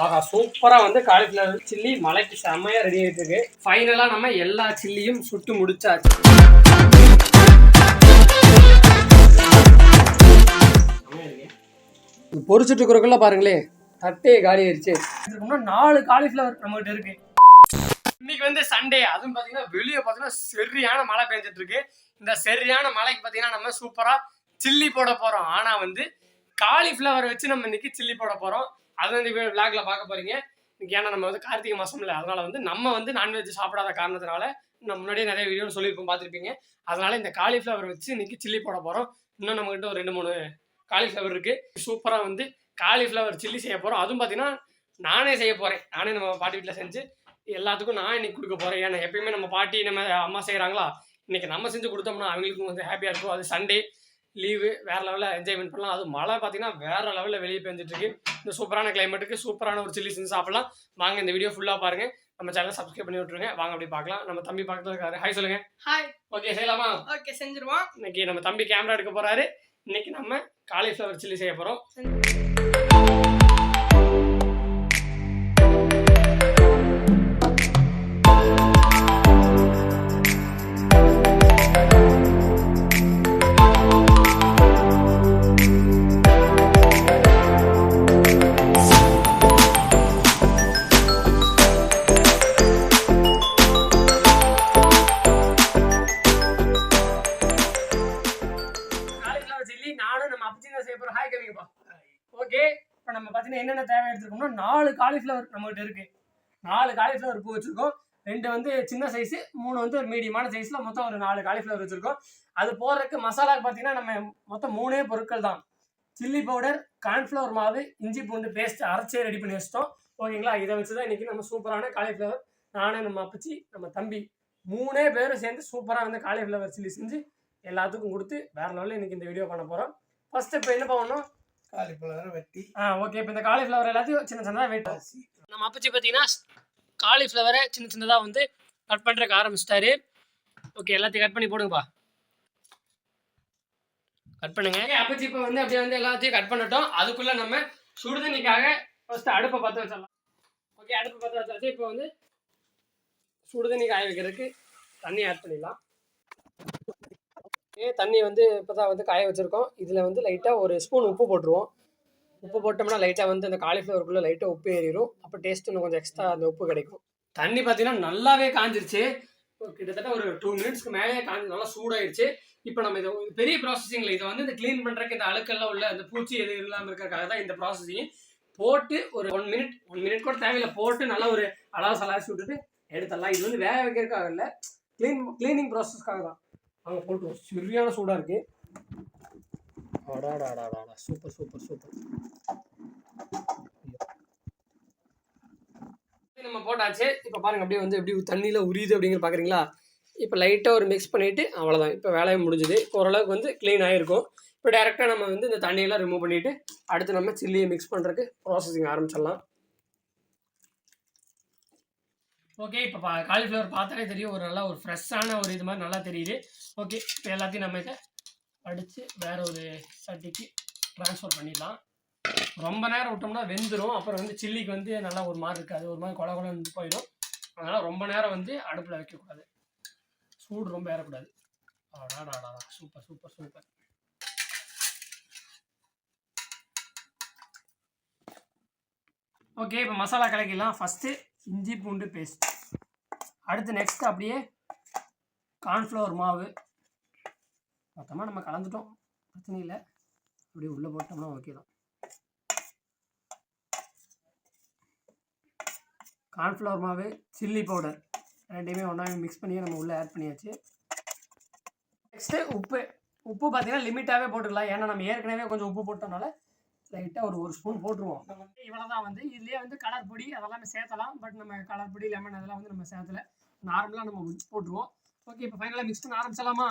ஆகா சூப்பரா வந்து காலிஃப்ளவர் சில்லி மலைக்கு செம்மையா ரெடி ஆயிட்டு இருக்கு. ஃபைனலா நம்ம எல்லா சில்லியும் சுட்டு முடிச்சாச்சு. செம்மையா பொரிச்சிட்டு இருக்கிறக்குள்ள பாருங்களேன் தட்டே காலி ஆயிடுச்சு இன்னும் நாலு காலிஃப்ளவர் நம்மகிட்ட இருக்கு. இன்னைக்கு வந்து சண்டே அதுவும் பாத்தீங்கன்னா வெளியே பாத்தீங்கன்னா சரியான மழை பெஞ்சிட்டு இருக்கு. இந்த சரியான மழைக்கு பாத்தீங்கன்னா நம்ம சூப்பரா சில்லி போட போறோம். ஆனா வந்து காலிஃப்ளவர் வச்சு நம்ம இன்னைக்கு சில்லி போட போறோம். அது வந்து விளாக்ல பார்க்க போறீங்க. இன்னைக்கு ஏன்னா நம்ம வந்து கார்த்திகை மாசம் இல்லை அதனால வந்து நம்ம வந்து நான்வெஜ் சாப்பிடாத காரணத்தினால நம்ம முன்னாடியே நிறைய வீடியோ சொல்லியிருப்போம் பார்த்துருப்பீங்க. அதனால இந்த காலிஃப்ளவர் வச்சு இன்னைக்கு சில்லி போட போறோம். இன்னும் நம்ம கிட்ட ஒரு ரெண்டு மூணு காலிஃப்ளவர் இருக்கு. சூப்பரா வந்து காலிஃப்ளவர் சில்லி செய்ய போறோம். அதுவும் பார்த்தீங்கன்னா நானே செய்ய போறேன். நானே நம்ம பாட்டி வீட்டில் செஞ்சு எல்லாத்துக்கும் நான் இன்னைக்கு கொடுக்க போறேன். ஏன்னா எப்பயுமே நம்ம பாட்டி நம்ம அம்மா செய்கிறாங்களா இன்னைக்கு நம்ம செஞ்சு கொடுத்தோம்னா அவங்களுக்கும் வந்து ஹாப்பியாக இருக்கும். அது சண்டே லீவு வேற லெவலில் என்ஜாய்மெண்ட் பண்ணலாம். அது மழை பார்த்தீங்கன்னா வேற லெவலில் வெளியே பெஞ்சிட்டு இருக்கு இந்த சூப்பரான கிளைமேட்டுக்கு சூப்பரான ஒரு சில்லி செஞ்சு சாப்பிடலாம். வாங்க இந்த வீடியோ ஃபுல்லாக பாருங்க. நம்ம சேனல் சப்ஸ்கிரைப் பண்ணி விட்டுருங்க. வாங்க அப்படி பார்க்கலாம். நம்ம தம்பி பக்கத்தில் இருக்காரு. ஹாய் சொல்லுங்க. ஹாய் ஓகே செய்யலாமா? ஓகே செஞ்சிருவோம். இன்னைக்கு நம்ம தம்பி கேமரா எடுக்க போறாரு. இன்னைக்கு நம்ம காலிஃப்ளவர் சில்லி செய்ய போறோம். நம்ம செய்ய போறோம்? ஹாய் கவிங்கப்பா. ஓகே இப்போ நம்ம பார்த்தீங்கன்னா என்னென்ன தேவை எடுத்துருக்கோம்னா நாலு காலிஃப்ளவர் நம்மகிட்ட இருக்கு. நாலு காலிஃப்ளவர் பூ வச்சிருக்கோம். ரெண்டு வந்து சின்ன சைஸ் மூணு வந்து ஒரு மீடியமான சைஸ்ல மொத்தம் ஒரு நாலு காலிஃப்ளவர் வச்சிருக்கோம். அது போடுறதுக்கு மசாலாக்கு பார்த்தீங்கன்னா நம்ம மொத்தம் மூணே பொருட்கள் தான். சில்லி பவுடர் கார்ன்ஃப்ளவர் மாவு இஞ்சி பூண்டு பேஸ்ட் அரைச்சே ரெடி பண்ணி வச்சிட்டோம். ஓகேங்களா இதை வச்சு தான் இன்றைக்கி நம்ம சூப்பரான காலிஃப்ளவர் நானே நம்ம அப்பச்சி நம்ம தம்பி மூணே பேரும் சேர்ந்து சூப்பராக வந்து காலிஃப்ளவர் சில்லி செஞ்சு எல்லாத்துக்கும் கொடுத்து வேற லெவலில் இன்னைக்கு இந்த வீடியோ பண்ண போகிறோம் ஃபர்ஸ்ட் இப்போ என்ன பண்ணணும்? காலிஃப்ளவரை வெட்டி. ஆ ஓகே இப்போ இந்த காலிஃப்ளவர் எல்லாத்தையும் சின்ன சின்னதாக வெயிட் நம்ம அப்பச்சி பார்த்தீங்கன்னா காலிஃப்ளவரை சின்ன சின்னதாக வந்து கட் பண்ணுறதுக்கு ஆரம்பிச்சிட்டாரு. ஓகே எல்லாத்தையும் கட் பண்ணி போடுங்கப்பா. கட் பண்ணுங்க. அப்பச்சி இப்போ வந்து அப்படியே வந்து எல்லாத்தையும் கட் பண்ணட்டும். அதுக்குள்ள நம்ம சுடுதண்ணிக்காக ஃபர்ஸ்ட் அடுப்பை பற்ற வச்சிடலாம். ஓகே அடுப்பு பற்ற வச்சாச்சு. இப்போ வந்து சுடுதண்ணி காய வைக்கிறதுக்கு தண்ணி ஆட் பண்ணிடலாம். ஓகே தண்ணி வந்து இப்போ தான் வந்து காய வச்சுருக்கோம். இதில் வந்து லைட்டாக ஒரு ஸ்பூன் உப்பு போட்டுருவோம். உப்பு போட்டோம்னா லைட்டாக வந்து அந்த காலிஃப்ளவருக்குள்ளே லைட்டாக உப்பு ஏறிடும் அப்போ டேஸ்ட் இன்னும் கொஞ்சம் எக்ஸ்ட்ரா அந்த உப்பு கிடைக்கும். தண்ணி பார்த்தீங்கன்னா நல்லாவே காஞ்சிருச்சு. கிட்டத்தட்ட ஒரு டூ மினிட்ஸ்க்கு மேலே காஞ்சி நல்லா சூடாயிருச்சு. இப்போ நம்ம இதை பெரிய ப்ராசஸிங்கில் இதை வந்து இந்த க்ளீன் பண்ணுறதுக்கு இந்த அழுக்கெல்லாம் உள்ள அந்த பூச்சி எது இல்லாமல் இருக்கிறதுக்காக தான் இந்த ப்ராசஸிங் போட்டு ஒரு ஒன் மினிட் ஒன் மினிட் கூட தேவையில்லை. போட்டு நல்லா ஒரு அலாச அலாசி விட்டுட்டு எடுத்துடலாம். இது வந்து வேக வைக்கிறதுக்காக இல்லை க்ளீன் க்ளீனிங் ப்ராசஸ்க்காக தான். அங்கே போட்டுருவோம் சரியான சூடாக இருக்கு. அடாடாடாடா சூப்பர் சூப்பர் சூப்பர் நம்ம போட்டாச்சு. இப்போ பாருங்க அப்படியே வந்து எப்படி தண்ணியில் உரியுது அப்படிங்கிற பார்க்குறீங்களா இப்போ லைட்டாக ஒரு மிக்ஸ் பண்ணிவிட்டு அவ்வளோதான் இப்போ வேலையை முடிஞ்சுது. இப்போ ஓரளவுக்கு வந்து க்ளீன் ஆகிருக்கும் இப்போ டேரெக்டாக நம்ம வந்து இந்த தண்ணியெல்லாம் ரிமூவ் பண்ணிவிட்டு அடுத்து நம்ம சில்லியை மிக்ஸ் பண்ணுறதுக்கு ப்ராசஸிங் ஆரம்பிச்சிடலாம். ஓகே இப்போ பா காலிஃப்ளவர் பார்த்தாலே தெரியும். ஒரு நல்லா ஒரு ஃப்ரெஷ்ஷான ஒரு இது மாதிரி நல்லா தெரியுது. ஓகே இப்போ எல்லாத்தையும் நம்ம இதை அடித்து வேறு ஒரு சட்டிக்கு ட்ரான்ஸ்ஃபர் பண்ணிடலாம். ரொம்ப நேரம் விட்டோம்னா வெந்துடும் அப்புறம் வந்து சில்லிக்கு வந்து நல்லா ஒரு மாதிரி இருக்காது. ஒரு மாதிரி கொலை கொலன்னு போயிடும். அதனால் ரொம்ப நேரம் வந்து அடுப்பில் வைக்கக்கூடாது. சூடு ரொம்ப ஏறக்கூடாது. அடாடாடா சூப்பர் சூப்பர் சூப்பர் ஓகே இப்போ மசாலா கலக்கிடலாம். ஃபஸ்ட்டு இஞ்சி பூண்டு பேஸ்ட். அடுத்து நெக்ஸ்ட் அப்படியே கார்ன்ஃப்ளவர் மாவு. மொத்தமாக நம்ம கலந்துட்டோம். பிரச்சனை இல்லை. அப்படியே உள்ளே போட்டோம்னா ஓகே தான். கார்ன்ஃப்ளவர் மாவு சில்லி பவுடர் ரெண்டையுமே ஒன்றாவே மிக்ஸ் பண்ணி நம்ம உள்ளே ஆட் பண்ணியாச்சு. நெக்ஸ்ட்டு உப்பு உப்பு பார்த்தீங்கன்னா லிமிட்டாகவே போட்டுக்கலாம். ஏன்னா நம்ம ஏற்கனவே கொஞ்சம் உப்பு போட்டோம்னால லைட்டாக ஒரு ஒரு ஸ்பூன் போட்டுருவோம். நம்ம வந்து இவ்வளோ தான் வந்து. இதுலேயே வந்து கலர் பொடி அதெல்லாமே சேர்த்தலாம். பட் நம்ம கலர் பொடி லெமன் அதெல்லாம் வந்து நம்ம சேர்த்தல. நார்மலாக நம்ம போட்டுருவோம். ஓகே இப்போ ஃபைனலாக மிக்ஸ் பண்ண ஆரம்பிச்சலாமா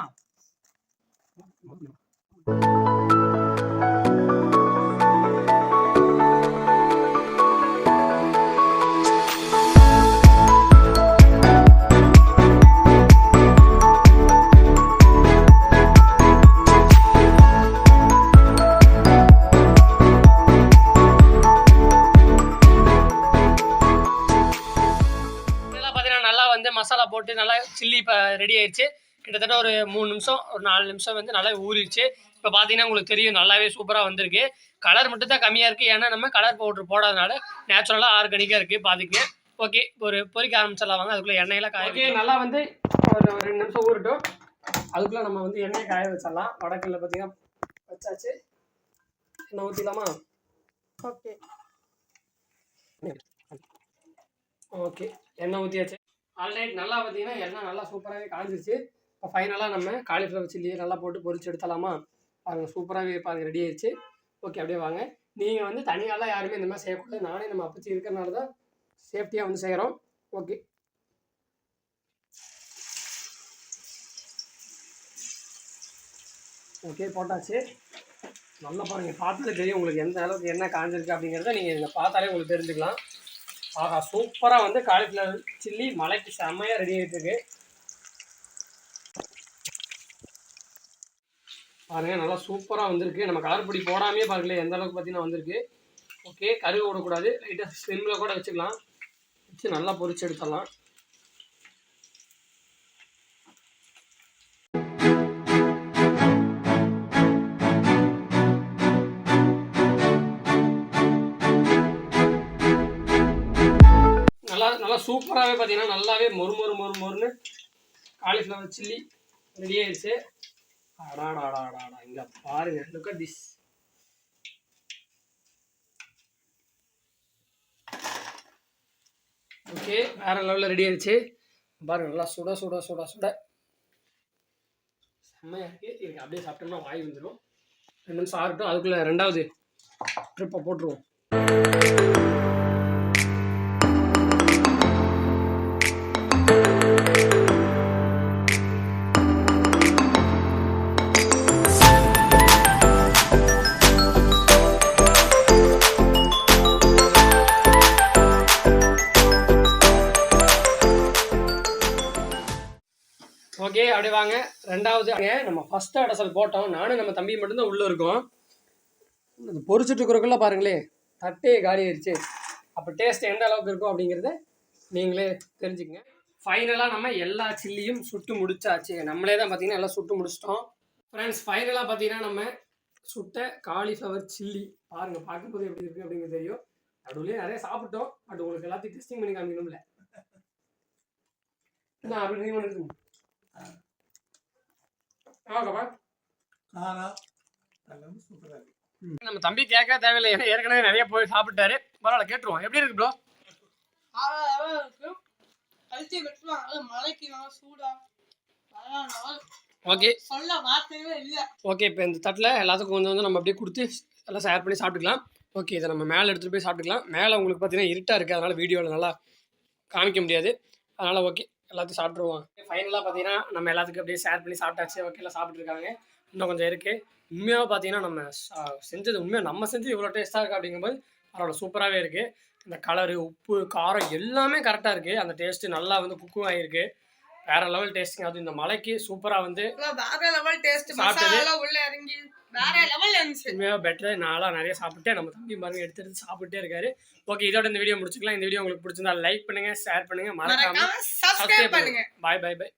மசாலா போட்டு நல்லா சில்லி இப்போ ரெடி ஆயிடுச்சு கிட்டத்தட்ட ஒரு மூணு நிமிஷம் ஒரு நாலு நிமிஷம் வந்து நல்லா ஊறிடுச்சு. இப்போ பார்த்தீங்கன்னா உங்களுக்கு தெரியும் நல்லாவே சூப்பராக வந்திருக்கு. கலர் மட்டும் தான் கம்மியாக இருக்குது ஏன்னா நம்ம கலர் பவுடர் போடாதனால நேச்சுரலாக ஆர்கானிக்காக இருக்குது பார்த்துக்குங்க ஓகே ஒரு பொரிக்க ஆரம்பிச்சிடலாம். வாங்க அதுக்குள்ளே எண்ணெயெல்லாம் காய ஓகே நல்லா வந்து ஒரு ஒரு ரெண்டு நிமிஷம் ஊறட்டும். அதுக்குள்ளே நம்ம வந்து எண்ணெய் காய வச்சிடலாம். வடக்கில் பார்த்தீங்கன்னா வச்சாச்சு. எண்ணெய் ஊற்றிடலாமா ஓகே ஓகே எண்ணெய் ஊற்றியாச்சு ஆல்ரைட் நல்லா பார்த்தீங்கன்னா எல்லாம் நல்லா சூப்பராகவே காஞ்சிருச்சு. இப்போ ஃபைனலாக நம்ம காலிஃப்ளவர் சில்லியை நல்லா போட்டு பொரிச்சு எடுத்தலாமா பாருங்க சூப்பராகவே பாருங்க ரெடி ஆயிடுச்சு. ஓகே அப்படியே வாங்க. நீங்கள் வந்து தனியாலாம் யாருமே இந்த மாதிரி செய்யக்கூடாது. நானே நம்ம அப்பச்சி இருக்கிறனால தான் சேஃப்டியாக வந்து செய்கிறோம் ஓகே ஓகே போட்டாச்சு. நல்லா பாருங்கள் பார்த்தாலே தெரியும் உங்களுக்கு எந்த அளவுக்கு என்ன காஞ்சிருக்கு அப்படிங்கிறத. நீங்கள் இதில் பார்த்தாலே உங்களுக்கு தெரிஞ்சுக்கலாம். ஆஹா சூப்பராக வந்து காலிஃப்ளவர் சில்லி மலைக்கு செம்மையாக ரெடி ஆகிட்டுருக்கு பாருங்கள் நல்லா சூப்பராக வந்திருக்கு. நம்ம கலர்பொடி போடாமே பாருங்களேன் எந்த அளவுக்கு பார்த்தீங்கன்னா வந்திருக்கு. ஓகே கருகு விடக்கூடாது. லைட்டாக ஸ்லிம்மில் கூட வச்சுக்கலாம். வச்சு நல்லா பொறிச்சு எடுத்துடலாம். சூப்பராகவே பார்த்தீங்கன்னா நல்லாவே மொறு மொறு மொறு மொறுன்னு காலிஃப்ளவர் சில்லி ரெடி ஆயிடுச்சு. அடாடாடாடாடா இங்கே பாருங்க லுக் அட் திஸ் ஓகே வேற லெவலில் ரெடி ஆயிடுச்சு. பாருங்க நல்லா சுட சுட சுட சுட. செம்மையா இருக்கு. இருக்கு அப்படியே சாப்பிட்டோம்னா வாய் வந்துடும் ரெண்டு நிமிஷம் ஆகட்டும் அதுக்குள்ள ரெண்டாவது ட்ரிப்பை போட்டுருவோம். ஓகே அப்படியே வாங்க. ரெண்டாவது நம்ம ஃபஸ்ட்டு அடசல் போட்டோம். நானும் நம்ம தம்பி மட்டும்தான் உள்ளே இருக்கோம். அது பொரிச்சிட்டு இருக்கிறக்குள்ள பாருங்களேன் தட்டே காலி ஆயிடுச்சு அப்போ டேஸ்ட் எந்த அளவுக்கு இருக்கும் அப்படிங்கிறத நீங்களே தெரிஞ்சுக்கங்க. ஃபைனலாக நம்ம எல்லா சில்லியும் சுட்டு முடிச்சாச்சு. நம்மளே தான் பார்த்தீங்கன்னா எல்லாம் சுட்டு முடிச்சிட்டோம். ஃப்ரெண்ட்ஸ் ஃபைனலாக பார்த்தீங்கன்னா நம்ம சுட்ட காலிஃப்ளவர் சில்லி பாருங்கள் பார்க்கும்போது எப்படி இருக்குது அப்படிங்கிறது தெரியும். நடுவுலயே நிறைய சாப்பிட்டோம். பட் உங்களுக்கு எல்லாத்தையும் டெஸ்டிங் பண்ணி காமிக்கணும்ல. நான் அப்படி நம்ம தம்பி கேட்க தேவையில்லை. ஏன்னா ஏற்கனவே நிறைய போய் சாப்பிட்டாரு. பரவாயில்ல கேட்டுருவோம். எப்படி இருக்கு ப்ரோ நல்லா சூடா. ஓகே. சொல்ல வார்த்தையே இல்ல. ஓகே இப்போ இந்த தட்டில் எல்லாத்துக்கும் கொஞ்சம் வந்து நம்ம அப்படியே கொடுத்து எல்லாம் ஷேர் பண்ணி சாப்பிட்டுக்கலாம். ஓகே இதை நம்ம மேலே எடுத்துகிட்டு போய் சாப்பிட்டுக்கலாம். மேலே உங்களுக்கு பார்த்தீங்கன்னா இருட்டாக இருக்குது அதனால் வீடியோவில் நல்லா காமிக்க முடியாது. அதனால் ஓகே. எல்லாத்தையும் சாப்பிட்ருவோம் ஃபைனலாக பார்த்தீங்கன்னா நம்ம எல்லாத்துக்கும் அப்படியே ஷேர் பண்ணி சாப்பிட்டாச்சு. ஓகே சாப்பிட்ருக்காங்க இன்னும் கொஞ்சம் இருக்குது உண்மையாக பார்த்தீங்கன்னா நம்ம செஞ்சது உண்மையாக நம்ம செஞ்சது இவ்வளோ டேஸ்ட்டாக இருக்குது அப்படிங்கும்போது பரவாயில்ல சூப்பராகவே இருக்குது இந்த கலரு உப்பு காரம் எல்லாமே கரெக்டாக இருக்குது அந்த டேஸ்ட்டு நல்லா வந்து குக்கும் ஆகிருக்கு வேறு லெவல் டேஸ்டிங் அது இந்த மலைக்கு சூப்பராக வந்து வேற லெவல் டேஸ்ட். மசாலா உள்ள இறங்கி வேற லெவல் இருந்துச்சு. உண்மையாக பெட்டர் நான்லாம் நிறைய சாப்பிட்டேன் நம்ம தம்பி பாருங்க எடுத்து எடுத்து சாப்பிட்டே இருக்காரு. ஓகே இதோட இந்த வீடியோ முடிச்சுக்கலாம். இந்த வீடியோ உங்களுக்கு பிடிச்சிருந்தா லைக் பண்ணுங்க ஷேர் பண்ணுங்க. மறக்காம மறக்காம சப்ஸ்கிரைப் பண்ணுங்க. பாய் பாய் பாய்